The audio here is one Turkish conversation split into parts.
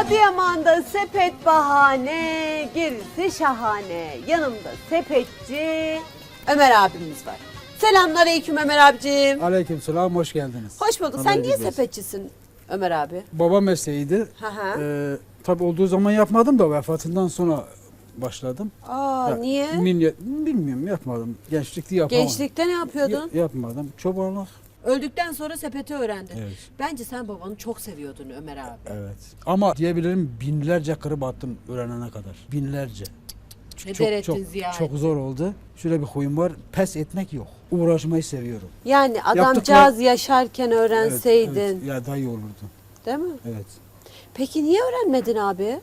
Adıyaman'da sepet bahane, gerisi şahane. Yanımda sepetçi Ömer abimiz var. Selamünaleyküm Ömer abicim. Aleykümselam, hoş geldiniz. Hoş bulduk. Sen niye sepetçisin Ömer abi? Baba mesleğiydi. Hı hı. Ee, tabii olduğu zaman yapmadım da vefatından sonra başladım. Aa Ya, niye? minya- bilmiyorum yapmadım. Gençlikte yapamadım. Gençlikte ne yapıyordun? Ya- yapmadım. Çobanlık. Öldükten sonra sepeti öğrendin. Evet. Bence sen babanı çok seviyordun Ömer abi. Evet. Ama diyebilirim binlerce kırıp attım öğrenene kadar. Binlerce. Ne Çok, ettin çok, çok zor oldu. Şöyle bir huyum var. Pes etmek yok. Uğraşmayı seviyorum. Yani adamcağız yaşarken öğrenseydin Evet, evet. Ya daha iyi olurdu. değil mi? Evet. Peki niye öğrenmedin abi?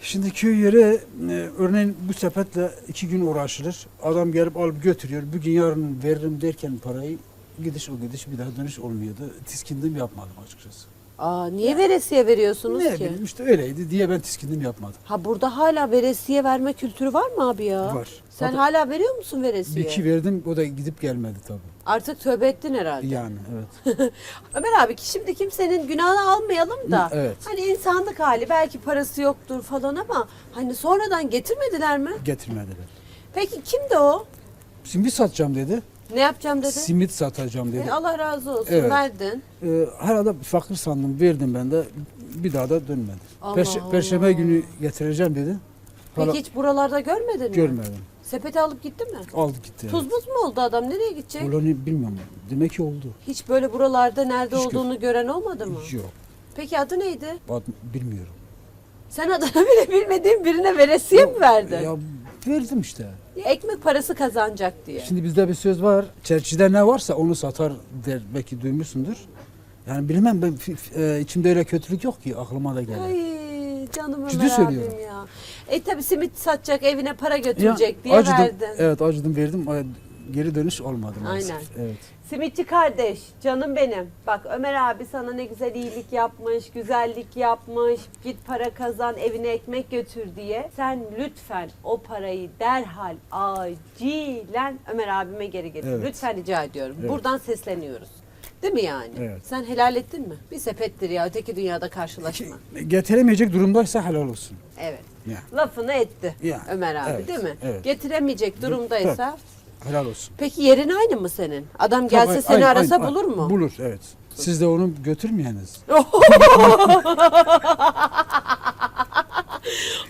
Şimdi köy yeri e, örneğin bu sepetle iki gün uğraşılır. Adam gelip alıp götürüyor. Bugün yarın veririm derken parayı gidiş o gidiş bir daha dönüş olmuyordu. Tiskindim yapmadım açıkçası. Aa niye veresiye veriyorsunuz ne ki? bileyim işte öyleydi diye ben tiskindim yapmadım. Ha burada hala veresiye verme kültürü var mı abi ya? Var. Sen Hatta hala veriyor musun Bir veresiye? iki verdim o da gidip gelmedi tabii. Artık tövbe ettin herhalde. Yani evet. Ömer abi ki şimdi kimsenin günahını almayalım da. Evet. Hani insanlık hali belki parası yoktur falan ama hani sonradan getirmediler mi? Getirmediler. Peki kimdi o? Simit satacağım dedi. Ne yapacağım dedi? Simit satacağım dedi. E, Allah razı olsun Evet. verdin. Ee, herhalde fakir sandım verdim ben de bir daha da dönmedi. Allah Perşe- Allah. Perşembe günü getireceğim dedi. Peki Hala hiç buralarda görmedin mi? görmedim. Sepeti alıp gitti mi? Aldı gitti. Tuz buz mu oldu adam? Nereye gidecek? Ulan bilmiyorum. Demek ki oldu. Hiç böyle buralarda nerede Hiç olduğunu gören olmadı mı? Yok. Peki adı neydi? Ad- Bilmiyorum. Sen adını bile bilmediğin birine veresiye mi verdin? Ya verdim işte. Ekmek parası kazanacak diye. Şimdi bizde bir söz var. Çerçide ne varsa onu satar der. Belki duymuşsundur. Yani bilmem ben e, içimde öyle kötülük yok ki aklıma da gelir. Ay canım Ciddi Ömer söylüyorum. abim ya. E tabi simit satacak evine para Ya, götürecek diye acıdım. verdin. Evet acıdım verdim. Geri dönüş olmadı maalesef. Aynen. Evet. Simitçi kardeş, canım benim. Bak Ömer abi sana ne güzel iyilik yapmış, güzellik yapmış. Git para kazan, evine ekmek götür diye. Sen lütfen o parayı derhal, acilen Ömer abime geri getir. Evet. Lütfen rica ediyorum. Evet. Buradan sesleniyoruz. Değil mi yani? Evet. Sen helal ettin mi? Bir sepettir ya, öteki dünyada karşılaşma. Getiremeyecek durumdaysa helal olsun. Evet. Ya. Lafını etti Ya, Ömer abi evet, değil mi? evet. Getiremeyecek durumdaysa. Helal olsun. Peki yerin aynı mı senin? Adam gelse Tabii, seni aynı- arasa aynı- bulur mu? Bulur evet. Siz de onu götürmeyeniz.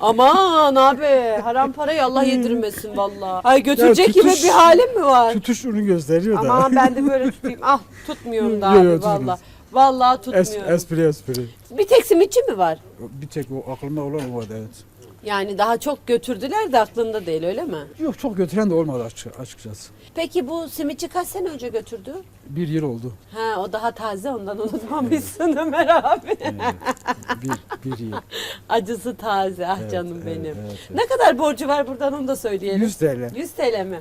Aman abi haram parayı Allah yedirmesin vallahi. Ay götürecek Ya gibi tutuş- bir halim mi var? Tutuş onu gösteriyor da. Aman ben de böyle tutayım. Ah tutmuyorum da Yok, abi yok, tutmuyorsun. Vallahi Es, tutmuyorum. espri espri. Bir tek simitçi mi var? Bir tek o aklımda olan o vardı evet. Yani daha çok götürdüler de aklında değil öyle mi? Yok çok götüren de olmadı açık- açıkçası. Peki bu simitçi kaç sene önce götürdü? Bir yıl oldu. Ha o daha taze ondan unutmamışsın Ömer abi. Bir, bir yıl. Acısı taze ah canım evet, benim. evet, evet. Ne kadar borcu var buradan onu da söyleyelim. 100 TL. 100 TL mi?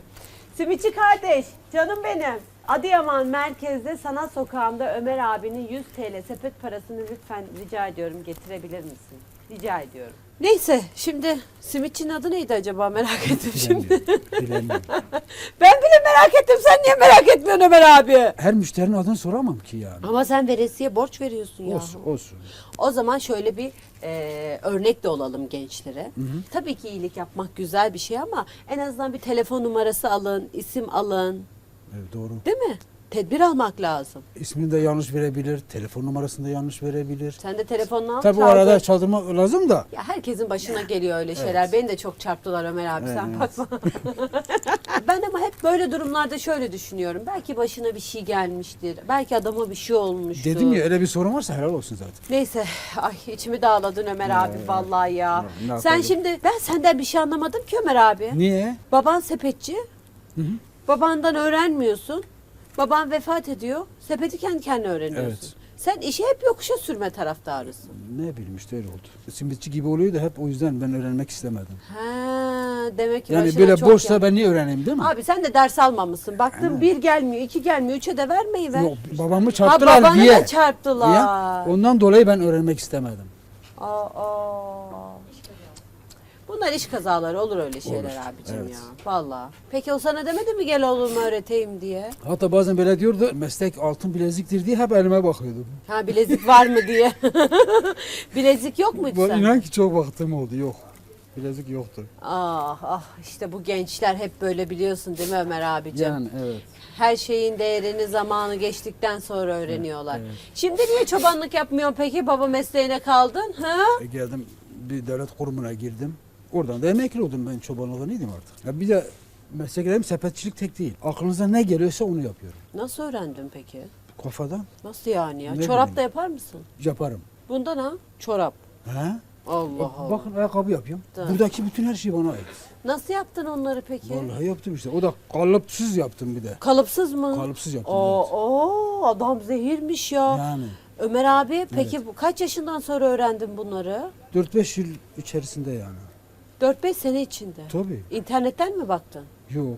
Simitçi kardeş, canım benim. Adıyaman merkezde sanat sokağında Ömer abinin 100 TL sepet parasını lütfen rica ediyorum getirebilir misin? Rica ediyorum. Neyse şimdi simitçinin adı neydi acaba merak ettim şimdi. Bilemiyorum. Ben bile merak ettim sen niye merak etmiyorsun Ömer abi? Her müşterinin adını soramam ki yani. Ama sen veresiye borç veriyorsun ya. Olsun olsun. O zaman şöyle bir e, örnek de olalım gençlere. Tabii ki iyilik yapmak güzel bir şey ama en azından bir telefon numarası alın, isim alın. Evet, doğru. Değil mi? Tedbir almak lazım. İsmini de yanlış verebilir, telefon numarasını da yanlış verebilir. Sen de telefonunu al. Tabii o arada çaldırmak lazım da. Ya herkesin başına geliyor öyle şeyler. Beni de çok çarptılar Ömer abi sen Evet. bakma. ben ama hep böyle durumlarda şöyle düşünüyorum. Belki başına bir şey gelmiştir. Belki adama bir şey olmuştur. Dedim ya öyle bir sorun varsa helal olsun zaten. Neyse ay içimi dağladın Ömer abi vallahi ya. ne Sen şimdi ben senden bir şey anlamadım ki Ömer abi. Niye? Baban sepetçi. Babandan öğrenmiyorsun. Baban vefat ediyor. Sepeti kendi kendine öğreniyorsun. Evet. Sen işi hep yokuşa sürme taraftarısın. Ne bileyim işte öyle oldu. Simitçi gibi oluyor da hep o yüzden ben öğrenmek istemedim. Ha, demek ki Yani başına böyle çok boşsa gel- ben niye öğreneyim değil mi? Abi sen de ders almamışsın. Baktın Ha. bir gelmiyor, iki gelmiyor, üçe de vermeyi ver. Yok, babamı ha çarptılar babanı diye. da çarptılar. Ya, ondan dolayı ben öğrenmek istemedim. Aa, aa. Bunlar iş kazaları olur öyle şeyler Olur, abicim evet. ya. Vallahi. Peki o sana demedi mi gel oğlum öğreteyim diye? Hatta bazen böyle diyordu meslek altın bileziktir diye hep elime bakıyordum. Ha bilezik var mı diye. bilezik yok muydu Bu sen? inan ki çok vaktim oldu yok. Bilezik yoktu. Ah ah işte bu gençler hep böyle biliyorsun değil mi Ömer abicim? Yani evet. Her şeyin değerini zamanı geçtikten sonra öğreniyorlar. Şimdi niye çobanlık yapmıyorsun peki? Baba mesleğine kaldın. Ha? E, geldim bir devlet kurumuna girdim. Oradan da emekli oldum ben çobanlığa neydim artık. Ya bir de mesleklerim sepetçilik tek değil. Aklınıza ne geliyorsa onu yapıyorum. Nasıl öğrendin peki? Kafadan Nasıl yani ya? Ne Çorap bileyim. da yapar mısın? yaparım. Bundan ha? Çorap. He? Allah Allah. Bakın ayakkabı yapıyorum. Da. Buradaki bütün her şey bana ait. Nasıl yaptın onları peki? Vallahi yaptım işte. O da kalıpsız yaptım bir de. Kalıpsız mı? Kalıpsız yaptım. Oo, evet. oo, adam zehirmiş ya. Yani Ömer abi peki bu kaç yaşından sonra öğrendin bunları? 4-5 yıl içerisinde yani. 4-5 sene içinde. Tabii. İnternetten mi baktın? Yok.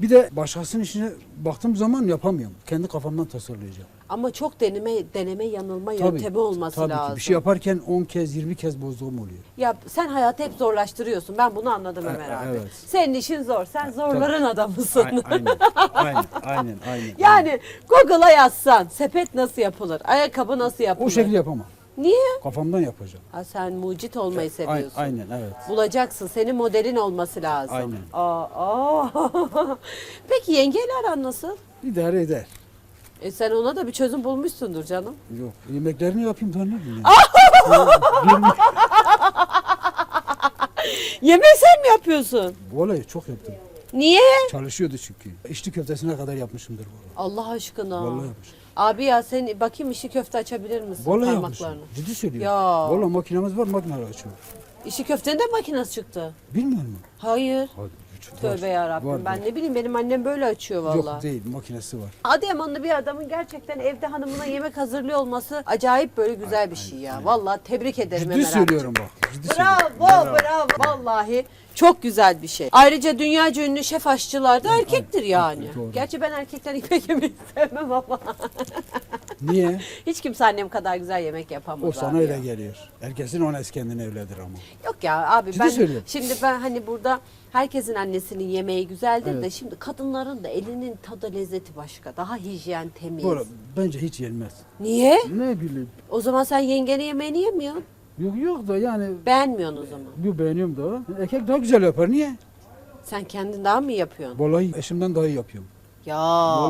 Bir de başkasının işine baktığım zaman yapamıyorum. Kendi kafamdan tasarlayacağım. Ama çok deneme deneme yanılma Tabii. yöntemi olması Tabii lazım. ki. Bir şey yaparken 10 kez 20 kez bozduğum oluyor. Ya sen hayatı hep zorlaştırıyorsun. Ben bunu anladım E- Ömer abi. evet. Senin işin zor. Sen zorların adamısın. aynen. aynen. Aynen. Aynen. yani Google'a yazsan sepet nasıl yapılır? Ayakkabı nasıl yapılır? o şekilde yapamam. Niye? Kafamdan yapacağım. Ha, sen mucit olmayı Ay- seviyorsun. aynen evet. Bulacaksın. Senin modelin olması lazım. Aynen. Aa, aa. Peki yengeyle aran nasıl? İdare eder. E sen ona da bir çözüm bulmuşsundur canım. Yok. Yemeklerini yapayım ne bileyim. Yemeği sen mi yapıyorsun? Bu olayı çok yaptım. Niye? Çalışıyordu çünkü. İçli köftesine kadar yapmışımdır bu. Allah aşkına. Vallahi yapmışım. Abi ya sen bakayım işi köfte açabilir misin Vallahi parmaklarını? yapmışım. Ciddi söylüyorum. Ya. Vallahi makinemiz var makineyle açıyor. İşi köftenin de makinesi çıktı. Bilmiyor musun? Hayır. Hadi, Tövbe yarabbim. Var, ben var. ne bileyim benim annem böyle açıyor Yok vallahi. değil makinesi var. Adıyamanlı bir adamın gerçekten evde hanımına yemek hazırlıyor olması acayip böyle güzel bir şey ya. Vallahi tebrik ederim Ciddi söylüyorum bak. Ciddi Bravo, söylüyorum. bravo. Vallahi çok güzel bir şey. Ayrıca dünyaca ünlü şef aşçılar da erkektir yani. doğru. Gerçi ben erkekten ekmek yemeyi sevmem ama. Niye? Hiç kimse annem kadar güzel yemek yapamaz O sana abi öyle ya. geliyor. Herkesin ona kendine öyledir ama. Yok ya abi Ciddi ben söylüyorum. şimdi ben hani burada herkesin annesinin yemeği güzeldir de Evet. şimdi kadınların da elinin tadı lezzeti başka. Daha hijyen temiz. Bu arada bence hiç yenmez. Niye? Ne bileyim. O zaman sen yengenin yemeğini yemiyorsun. Yok yok da yani Beğenmiyorsun o zaman. bu beğeniyorum da. Erkek daha güzel yapar. Niye? Sen kendin daha mı yapıyorsun? Vallahi eşimden daha iyi yapıyorum. Ya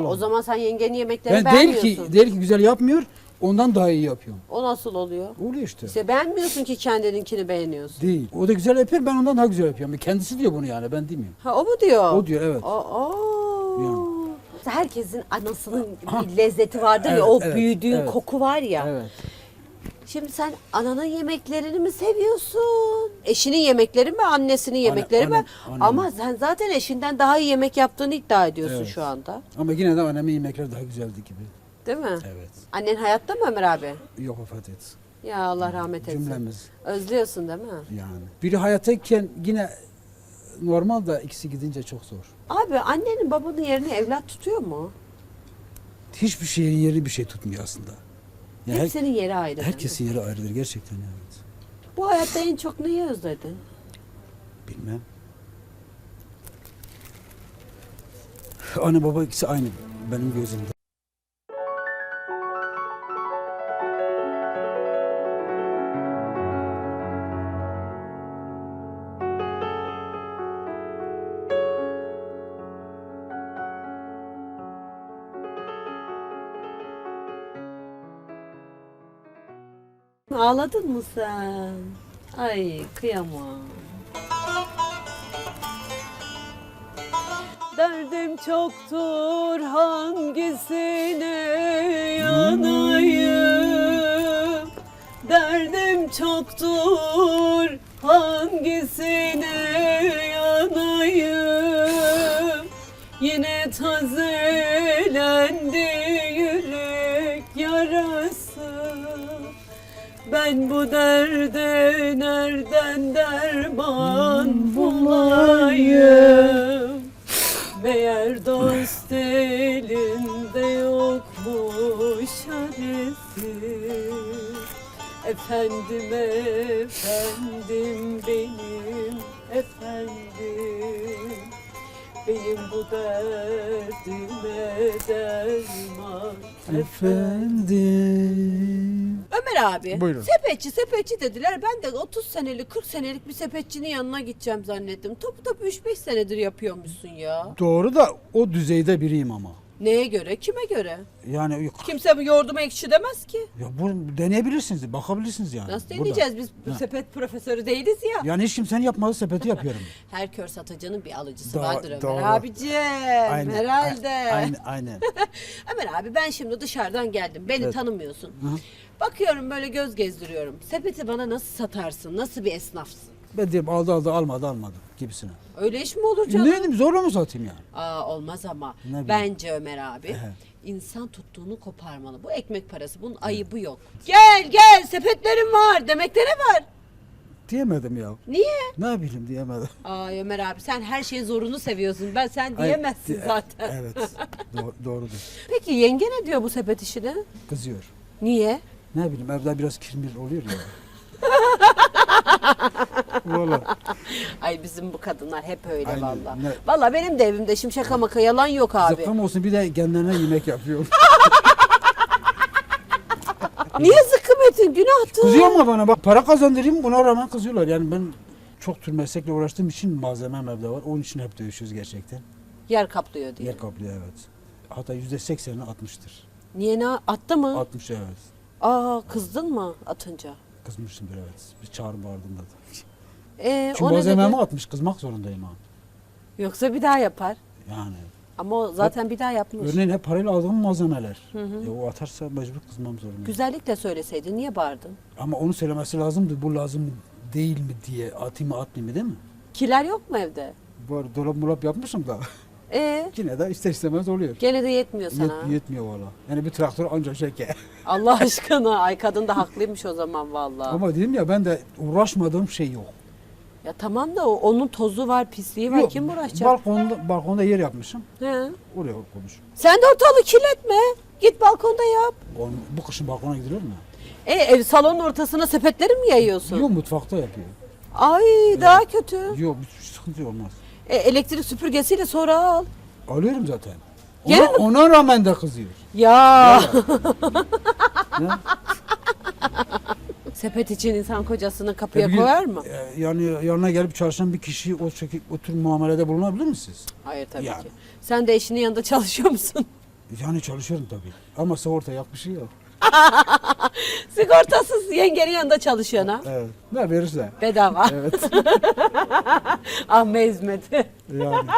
o zaman sen yengenin yemeklerini Ben değil beğenmiyorsun. ki, değil ki güzel yapmıyor. Ondan daha iyi yapıyorum. O nasıl oluyor? Oluyor işte. İşte beğenmiyorsun ki kendininkini beğeniyorsun. Değil. O da güzel yapıyor, ben ondan daha güzel yapıyorum. Kendisi diyor bunu yani, ben demiyorum. Ha o mu diyor? O diyor, evet. Aa. Yani. Herkesin anasının bir lezzeti vardır ya Evet, o evet, büyüdüğün evet. koku var ya. Evet. Şimdi sen ananın yemeklerini mi seviyorsun? Eşinin yemekleri mi, annesinin yemekleri mi? annem, annem. Ama sen zaten eşinden daha iyi yemek yaptığını iddia ediyorsun Evet. şu anda. Ama yine de annemin yemekleri daha güzeldi gibi. Değil mi? Evet. Annen hayatta mı Ömer abi? Yok vefat et. Ya Allah rahmet etsin. Cümlemiz Özlüyorsun değil mi? yani. Biri hayattayken yine normal da ikisi gidince çok zor. Abi annenin babanın yerini evlat tutuyor mu? Hiçbir şeyin yeri bir şey tutmuyor aslında. Ya her- Hepsinin yeri ayrı. herkesin yeri ayrıdır gerçekten evet. Bu hayatta en çok neyi özledin? Bilmem. Anne baba ikisi aynı benim gözümde. Ağladın mı sen? Ay kıyamam. Derdim çoktur hangisine yanayım Derdim çoktur hangisine ben bu derde nereden derman bulayım? Meğer dost elinde yokmuş çaresi Efendim efendim benim efendim. Benim bu derdime derman Efendim. Ömer abi Buyurun. sepetçi sepetçi dediler. Ben de 30 senelik 40 senelik bir sepetçinin yanına gideceğim zannettim. Topu topu 3-5 senedir yapıyormuşsun ya. Doğru da o düzeyde biriyim ama. Neye göre? Kime göre? Yani yok. Kimse bu yoğurduma ekşi demez ki. Ya bu deneyebilirsiniz, bakabilirsiniz yani. Nasıl Burada. deneyeceğiz? Biz bu Ha. sepet profesörü değiliz ya. Yani hiç kimsenin yapmadığı sepeti yapıyorum. Her kör satıcının bir alıcısı Do- vardır Ömer doğru. abicim. Herhalde. a- Aynen, aynen. Ömer abi ben şimdi dışarıdan geldim. Beni Evet. tanımıyorsun. Bakıyorum böyle göz gezdiriyorum. Sepeti bana nasıl satarsın? Nasıl bir esnafsın? Ben diyeyim aldı aldı almadı almadı gibisine. Öyle iş mi olur canım? ne dedim zorla mı satayım yani? Aa olmaz ama. Ne bileyim. Bence Ömer abi Ehe. insan tuttuğunu koparmalı. Bu ekmek parası. Bunun ayıbı yok. Gel gel sepetlerim var. Demekte ne var? Diyemedim ya. Niye? Ne bileyim diyemedim. Aa Ömer abi sen her şeyin zorunu seviyorsun. Ben sen Ay, diyemezsin di- zaten. Evet. Do- doğrudur. Peki yenge ne diyor bu sepet işine? Kızıyor. Niye? Ne bileyim evde biraz kirmir oluyor ya. Valla. Ay bizim bu kadınlar hep öyle Aynen. valla. Ne- Valla benim de evimde şimdi şaka maka yalan yok abi. Zıkkım olsun bir de kendilerine yemek yapıyor. Niye zıkkım etin? Günahtır. Kızıyor ama bana bak para kazandırayım buna rağmen kızıyorlar. Yani ben çok tür meslekle uğraştığım için malzemem evde var. Onun için hep dövüşüyoruz gerçekten. Yer kaplıyor diye. Yer kaplıyor evet. Hatta yüzde seksenini atmıştır. Niye ne attı mı? 60 evet. Aa kızdın mı atınca? Kızmışımdır evet. Bir çağrı bağırdım da. Ee, Çünkü malzememi dedi? atmış kızmak zorundayım ha. Yoksa bir daha yapar. Yani. Ama o zaten bir daha yapmış. Örneğin hep parayla aldığım malzemeler. E, o atarsa mecbur kızmam zorundayım. Güzellikle söyleseydin niye bağırdın? Ama onu söylemesi lazımdı. Bu lazım değil mi diye atayım mı atmayayım mı değil mi? Kiler yok mu evde? Arada dolap mulap yapmışım da Ee, yine de ister istemez oluyor. gene de yetmiyor sana. Yet, yetmiyor valla. Yani bir traktör ancak şeker. Allah aşkına. Ay kadın da haklıymış o zaman vallahi. Ama dedim ya ben de uğraşmadığım şey yok. Ya tamam da o, onun tozu var, pisliği var. Yok, Kim uğraşacak? Balkonda, balkonda yer yapmışım. He. Oraya konuş. Sen de ortalığı kirletme. Git balkonda yap. On, bu kışın balkona gidilir mi? E, ev salonun ortasına sepetleri mi yayıyorsun? Yok mutfakta yapıyor. Ay daha kötü. Yok bir sıkıntı olmaz. E, elektrik süpürgesiyle sonra al. Alıyorum zaten. Ona, ona rağmen de kızıyor. Ya. Ne? Sepet için insan kocasını kapıya Ya bir- koyar mı? e, Yani yanına gelip çalışan bir kişi o, şekil, o tür muamelede bulunabilir misiniz? Hayır tabii Yani. ki. Sen de eşinin yanında çalışıyor musun? Yani çalışıyorum tabii. Ama sigorta yapmışı yok. Sigortasız yengenin yanında çalışıyorsun ha. Evet. Ne verirse. Bedava. Evet. Amme hizmeti. Yani.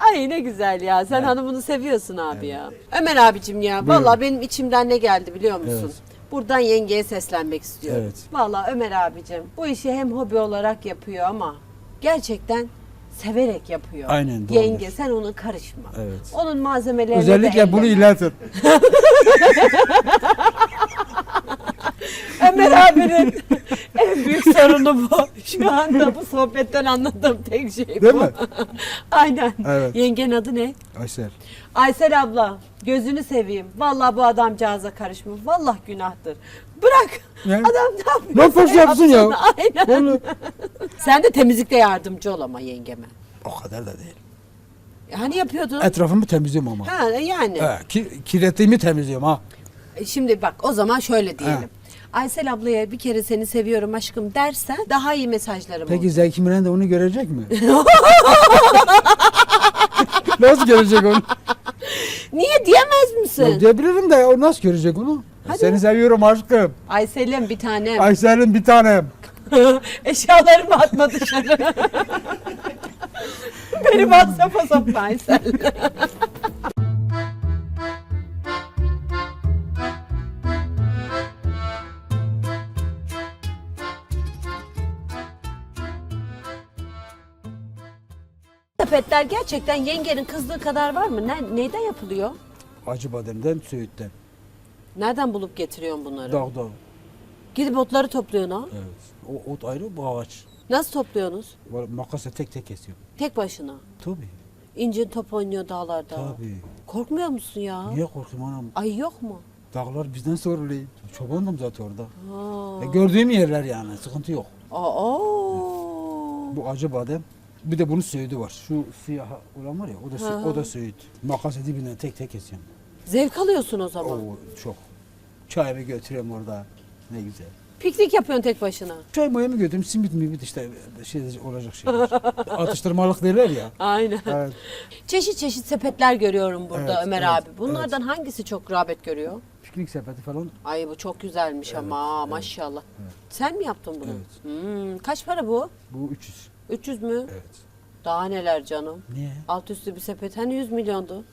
Ay ne güzel ya. Sen hanımını seviyorsun abi ya. Ömer abicim ya. Vallahi benim içimden ne geldi biliyor musun? Evet. Buradan yengeye seslenmek istiyorum. Evet. Vallahi Ömer abicim bu işi hem hobi olarak yapıyor ama gerçekten severek yapıyor. Aynen, doğrudur. Yenge sen ona karışma. Evet. Onun malzemelerine de Özellikle bunu iletin. Ömer abinin en büyük sorunu bu. Şu anda bu sohbetten anladığım tek şey bu. Değil mi? Aynen. Evet. Yengenin adı ne? Aysel. Aysel abla gözünü seveyim. Vallahi bu adamcağıza karışma. Vallahi günahtır. Bırak. Ne? Adam ne yapıyor? Ne yaparsa yapsın ya. Aynen. Vallahi. Sen de temizlikte yardımcı ol ama yengeme. O kadar da değil. Hani yapıyordun? Etrafımı temizliyorum ama. Ha yani. He, ki, kirlettiğimi temizliyorum ha. Şimdi bak o zaman şöyle diyelim. Ha. Aysel ablaya bir kere seni seviyorum aşkım dersen daha iyi mesajlarım Peki olur. Zeki Müren de onu görecek mi? nasıl görecek onu? Niye diyemez misin? Ya diyebilirim de o nasıl görecek onu? Hadi. Seni seviyorum aşkım. Aysel'im bir tanem. Aysel'in bir tanem. Eşyalarımı atma dışarı. Beni WhatsApp'a sokma Aysel. Sepetler gerçekten yengenin kızdığı kadar var mı? Ne, neyden yapılıyor? Acı bademden, söğütten. Nereden bulup getiriyorsun bunları? Dağ dağ. Gidip otları topluyorsun ha? Evet. O ot ayrı, bu ağaç. Nasıl topluyorsunuz? Var- Makasla tek tek kesiyorum. Tek başına. Tabii. İncin top oynuyor dağlarda. Tabii. Korkmuyor musun ya? Niye korkayım anam? Ay yok mu? Dağlar bizden soruluyum. Çobandım zaten orada. Ha. E, gördüğüm yerler yani, sıkıntı yok. Aa. Bu acı badem. Bir de bunun söğüdü var. Şu siyah olan var ya o da sö- Ha. o da söğüt. Makas dibinden tek tek kesiyorum. Zevk alıyorsun o zaman. Oo çok. Çayımı götürüyorum orada. Ne güzel. Piknik yapıyorsun tek başına. Çay mayamı götürüyorum. Simit mimit işte şey olacak şeyler. Atıştırmalık derler ya. Aynen. Evet. Çeşit çeşit sepetler görüyorum burada Evet, Ömer evet, abi. Bunlardan hangisi çok rağbet görüyor? Piknik sepeti falan. Ay bu çok güzelmiş ama maşallah. Sen mi yaptın bunu? Evet. Hmm, kaç para bu? Bu 300. 300 mü? Evet. Daha neler canım. Niye? Alt üstü bir sepet. Hani 100 milyondu?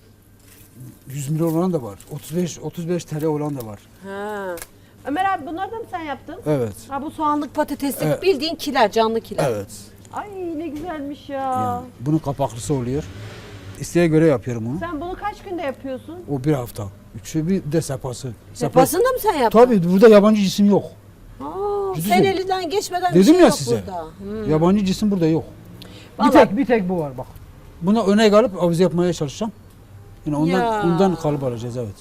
100 milyon olan da var. 35 35 TL olan da var. Ha. Ömer abi bunları da mı sen yaptın? Evet. Ha bu soğanlık patateslik Evet. bildiğin kiler, canlı kiler. Evet. Ay ne güzelmiş ya. Yani bunun kapaklısı oluyor. İsteğe göre yapıyorum onu. Sen bunu kaç günde yapıyorsun? O bir hafta. Üçü bir de sepası. Sepet- Sefasında mı sen yaptın? Tabii burada yabancı cisim yok. Aa, Ciddi sen söylüyorum. elinden geçmeden bir Dedim şey ya yok size. burada. Hmm. Yabancı cisim burada yok. Vallahi- Bir tek bir tek bu var bak. Buna örnek alıp avize yapmaya çalışacağım. Yani ondan Ya. ondan kalıp alacağız evet.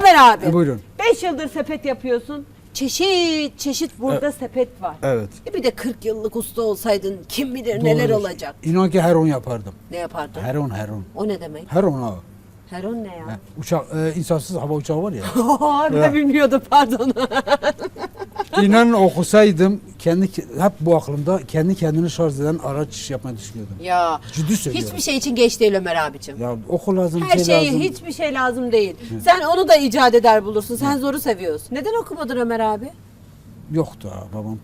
Ömer abi. E, buyurun. 5 yıldır sepet yapıyorsun. Çeşit çeşit burada sepet var. Evet. E bir de 40 yıllık usta olsaydın kim bilir neler Doğrudur. olacak. İnan ki her on yapardım. Ne yapardın? Her on her on. O ne demek? Her on ha. Heron ne ya? Ha, Uçak, e, insansız hava uçağı var ya. ben bilmiyordum pardon. İnanın okusaydım kendi hep bu aklımda kendi kendini şarj eden araç yapmayı düşünüyordum. ya Ciddi söylüyorum. hiçbir şey için geç değil Ömer abicim. Ya okul lazım, Her şey şey lazım. hiçbir şey lazım değil. Sen onu da icat eder bulursun. Sen zoru seviyorsun. Neden okumadın Ömer abi? Yoktu ha babam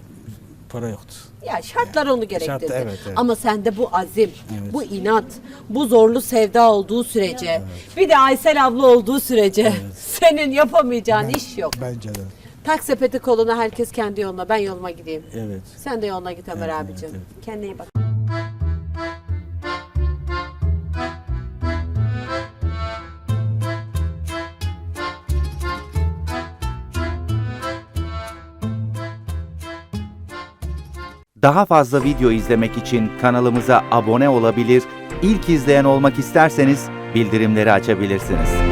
para yoktu. Ya şartlar onu gerektirdi. Şart, evet, evet. Ama sende bu azim, Evet. bu inat, bu zorlu sevda olduğu sürece, bir de Aysel abla olduğu sürece senin yapamayacağın iş yok. Bence de. Tak sepeti koluna herkes kendi yoluna. Ben yoluma gideyim. Evet. Sen de yoluna git Ömer Evet, abicim. evet, Kendine iyi bak. Daha fazla video izlemek için kanalımıza abone olabilir, ilk izleyen olmak isterseniz bildirimleri açabilirsiniz.